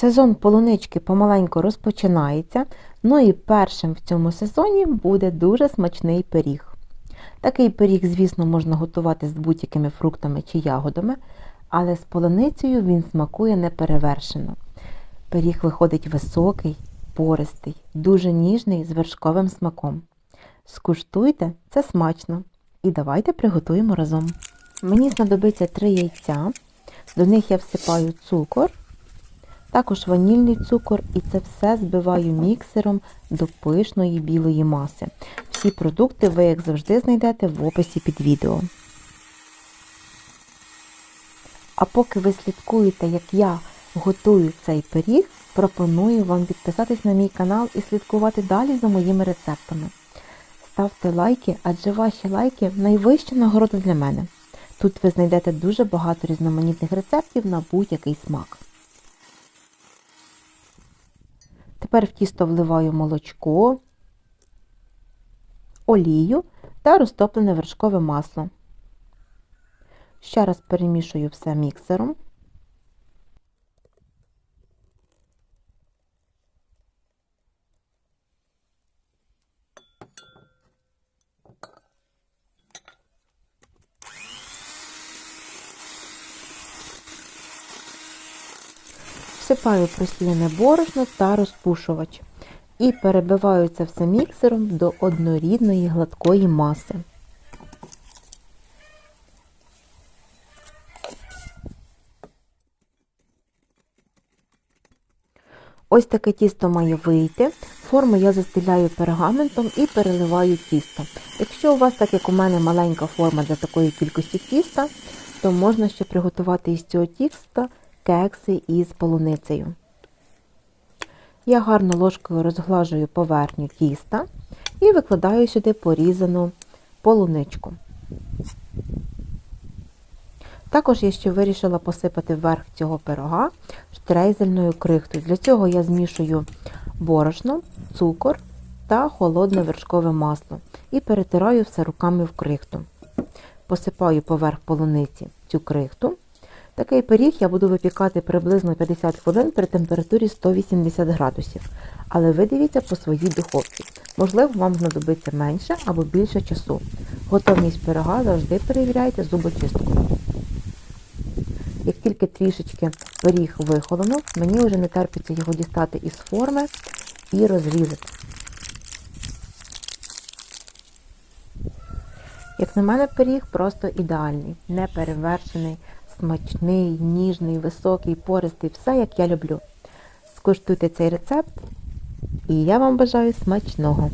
Сезон полунички помаленьку розпочинається, ну і першим в цьому сезоні буде дуже смачний пиріг. Такий пиріг, звісно, можна готувати з будь-якими фруктами чи ягодами, але з полуницею він смакує неперевершено. Пиріг виходить високий, пористий, дуже ніжний з вершковим смаком. Скуштуйте, це смачно. І давайте приготуємо разом. Мені знадобиться 3 яйця, до них я всипаю цукор, також ванільний цукор і це все збиваю міксером до пишної білої маси. Всі продукти ви, як завжди, знайдете в описі під відео. А поки ви слідкуєте, як я готую цей пиріг, пропоную вам підписатись на мій канал і слідкувати далі за моїми рецептами. Ставте лайки, адже ваші лайки найвища нагорода для мене. Тут ви знайдете дуже багато різноманітних рецептів на будь-який смак. Тепер в тісто вливаю молочко, олію та розтоплене вершкове масло. Ще раз перемішую все міксером. Всипаю просліне борошно та розпушувач і перебиваю це все міксером до однорідної гладкої маси. Ось таке тісто має вийти. Форму я застеляю пергаментом і переливаю тісто. Якщо у вас, так як у мене, маленька форма для такої кількості тіста, то можна ще приготувати із цього тіста кекси із полуницею. Я гарно ложкою розглажую поверхню тіста і викладаю сюди порізану полуничку. Також я ще вирішила посипати вверх цього пирога штрейзельною крихтою. Для цього я змішую борошно, цукор та холодне вершкове масло і перетираю все руками в крихту. Посипаю поверх полуниці цю крихту. Такий пиріг я буду випікати приблизно 50 хвилин при температурі 180 градусів. Але ви дивіться по своїй духовці. Можливо, вам знадобиться менше або більше часу. Готовність пирога завжди перевіряйте зубочисткою. Як тільки трішечки пиріг вихолонув, мені вже не терпиться його дістати із форми і розрізати. Як на мене, пиріг просто ідеальний, неперевершений, смачний, ніжний, високий, пористий, все як я люблю. Скуштуйте цей рецепт, і я вам бажаю смачного!